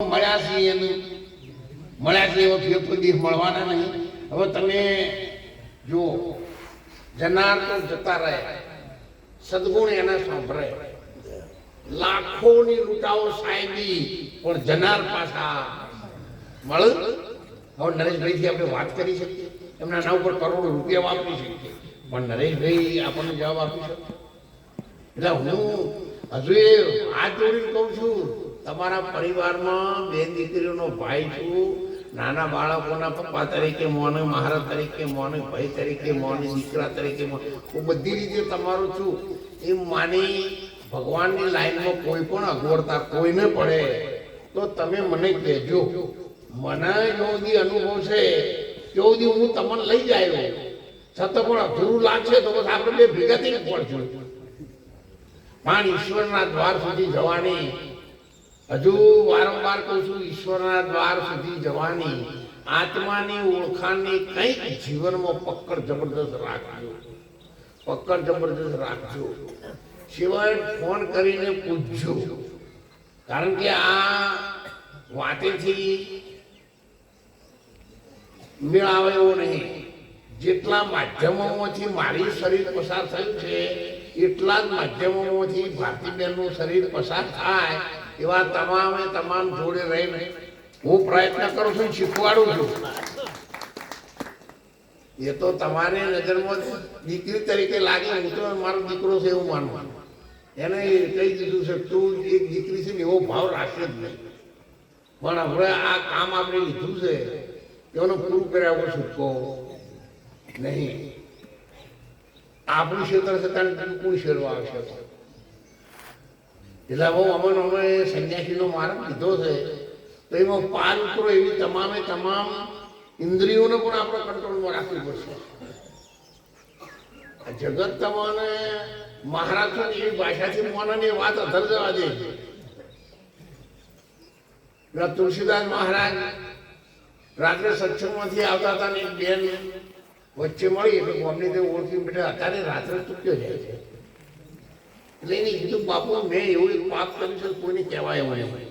મળ્યા છીએ મળ્યા છીએ એવા ફેર કોઈ મળવાના નહીં. હવે તમે જો જનાર તો જતા રહે, સદગુણ એના સાંભળે. લાખોની લૂંટાઓ સાહેબી પણ જનાર પાછા મળ. હવે નરેશભાઈથી આપણે વાત કરી શકીએ. એમના નામ ઉપર કરોડો રૂપિયા વાપરી શકીએ. પણ નરેશભાઈ આપણને જવાબ આપી શકે. એટલે હું હજુ એ હાથ જોડીને કહું છું તમારા પરિવારમાં બેન દીકરીઓનો ભાઈ છું, નાના બાળકોના પપ્પા તરીકે મોને મહારાજ તરીકે મોને ભાઈ તરીકે મોને દીકરા તરીકે હું બધી રીતે તમારો છું. એમ માની ભગવાનની લાઈનમાં કોઈ પણ અગવડતા કોઈને પડે, તો તમે મને કહેજો. મને જો દી અનુભવ છે. તો હું તમને લઈ જાય છતાં પણ અધૂરું લાગશે તો બસ આપણે બે ભેગા થઈને પડશું પણ ઈશ્વરના દ્વાર સુધી જવાની હજુ વારંવાર કહું છું, ઈશ્વરના દ્વાર સુધી જવાની, આત્માની ઓળખાણની કંઈક જીવનમાં પકડ જબરદસ્ત રાખજો. પકડ જબરદસ્ત રાખજો. સિવાય ફોન કરીને પૂછજો. કારણ કે આ વાતેથી મેળ આવે એવો નહીં. જેટલા માધ્યમોમાંથી મારી શરીર પસાર થયું છે, એટલા જ માધ્યમોમાંથી ભારતીબેનનું શરીર પસાર થાય એવા તમામે તમામ જોડે રહીને હું પ્રયત્ન કરું છું, શીખવાડું છું. એ તો તમારી નજરમાં દીકરી તરીકે લાગે, હું તો મારો દીકરો છે એવું માનવાનું એને કહી દીધું છે, તું એક દીકરી છે ને એવો ભાવ રાખશે જ નહીં. પણ હવે આ કામ આપણે લીધું છે, એનો પૂરું કર્યા વગર છૂટકો નહીં. આપણું ક્ષેત્ર છે છતાં બિલકુલ શેરવા આવશે? એટલે બહુ અમને અમે સંન્યાસીનો માર્ગ લીધો છે. તો એમાં પાર ઉતરો એવી તમામે તમામ ઇન્દ્રિયોને પણ આપણે કંટ્રોલમાં રાખવી પડશે. આ જગત તમને મહારાષ્ટ્રની એવી ભાષાથી મોનાની વાત અધર જવા દે. છે તુલસીદાસ મહારાજ રાત્રે સત્સંગમાંથી આવતા હતા ને એક બેન વચ્ચે મળી, એટલે ગોમની તે ઓળખી બેઠા. અત્યારે રાત્રે ચૂક્યો જાય છે. એટલે એને કીધું, બાપુ, મેં એવું એક પાપ કર્યું છે, કોઈને કહેવાય નહીં.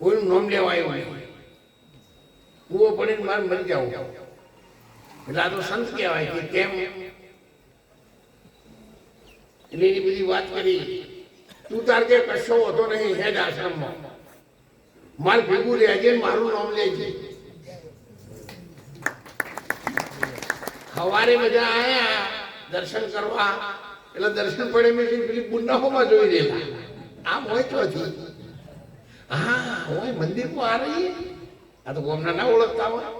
કોઈનું નામ લેવાય હોય કૂવો પડીને મારે મરી જાવ એટલે આ તો સંત કહેવાય કે કેમ? એટલે એની બધી વાત કરી. તું તાર કે કશો હોતો નહીં હેડ આશ્રમમાં. માર ભેગું રહેજે મારું નામ લેજે. સવારે બધા આયા, દર્શન કરવા. એટલે દર્શન પડે મેં પેલી પુન્નાહોમાં જોઈ રહેલા. આ મોય ચોથી હા, હોય, મંદિરમાં આ રહી. આ તો કોમના ના ઓળખતા હોય.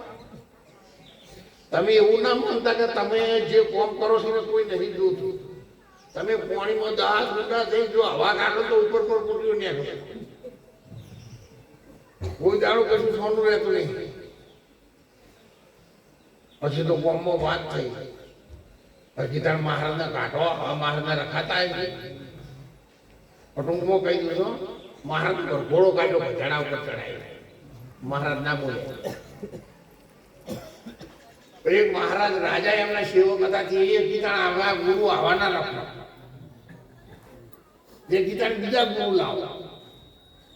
તમે એવું ના માનતા કે તમે જે કોમ કરો છો ને કોઈ નહીં જોતું. તમે પાણીમાં દાસ ઊંડા થઈ જો હવા કાઢો તો ઉપર પર કુટીઓ ને કોઈ દાડો કશું સોનું રહેતું નહીં. પછી તો કોમમાં વાત થઈ. પછી તાર મહારાજના કાંટો મહારાજના રખાતા એમ ટૂંકમાં કહી દીધું મહારાજ પર ઘોડો કાઢ્યો ચડાવ ઉપર ચડાવ્યો મહારાજ ના બોલે એક મહારાજ રાજા એમના સેવક હતા, તે એ ગીતાણ આવા ગુરુ આવવાના રાખો જે ગીતાણ બીજા ગુરુ લાવો.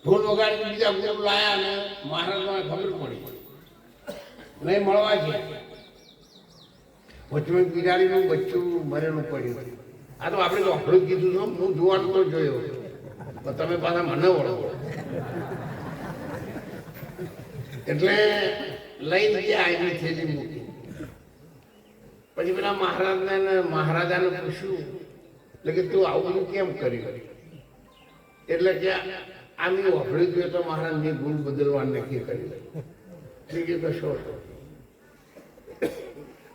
ઢોલ વગાડી બીજા ગુરુ લાયા અને મહારાજમાં ખબર પડી. નહીં મળવા છે વચમાં બિલાડીનું બચ્ચું મરેલું પડ્યું. આ તો આપણે તો આપણું કીધું છો, હું જોવાનું તો જોયો. પણ તમે પાછા મને ઓળખો. એટલે લઈને ગયા એની થેલી મૂકી. પછી પેલા મહારાજને મહારાજાને પૂછ્યું, એટલે કે તું આવું બધું કેમ કર્યું? એટલે કે આની વફળી જોઈએ તો મહારાજની મેં ગુણ બદલવાનું નક્કી કર્યું બીજું કશો હતો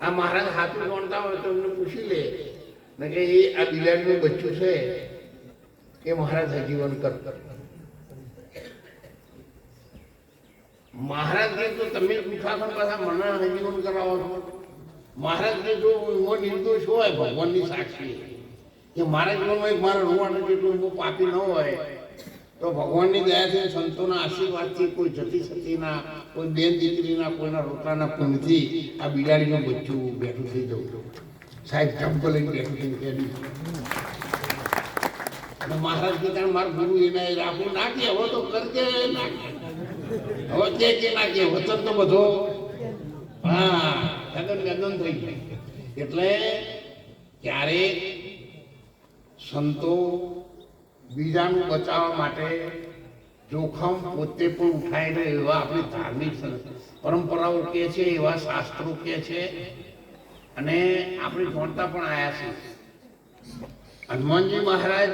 આ મહારાજ હાથું ગણતા હોય તો એમને પૂછી લે. ને કે એ આ બિલાડીનું બચ્ચું છે એ મહારાજ હજીવન કર. મહારાજ કે તો તમે પૂછા પાછા મને હજીવન કરાવો છો. મહારાજ કે જો હું નિર્દોષ હોય ભગવાનની સાક્ષી કે મારા જીવનમાં મારા રૂવાના જેટલું પાપી ન હોય તો ભગવાનની દયાથી સંતોના આશીર્વાદથી કોઈ જતી સતીના, કોઈ બેન દીકરીના, કોઈના રોટલાના પુણ્યથી આ બિલાડીનું બચ્ચું બેઠું થઈ જવું. સાહેબ ચંપલ લઈને બેઠું થઈ ગયું મહારાજ કીધા મારા ગુરુ એને રાખવું ના હવે તો કરજે હવે કે કે ના વચન તો બધો. હા ગગન ગગન થઈ જાય એટલે ક્યારેક સંતો બીજાનું બચાવવા માટે જોખમ પોતે પણ ઉઠાઈને એવા આપણી ધાર્મિક પરંપરાઓ કે છે, એવા શાસ્ત્રો કે છે. અને આપણે જોડતા પણ આવ્યા છે. હનુમાનજી મહારાજ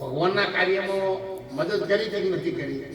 ભગવાનના કાર્યમાં મદદ કરી કે નથી કરી?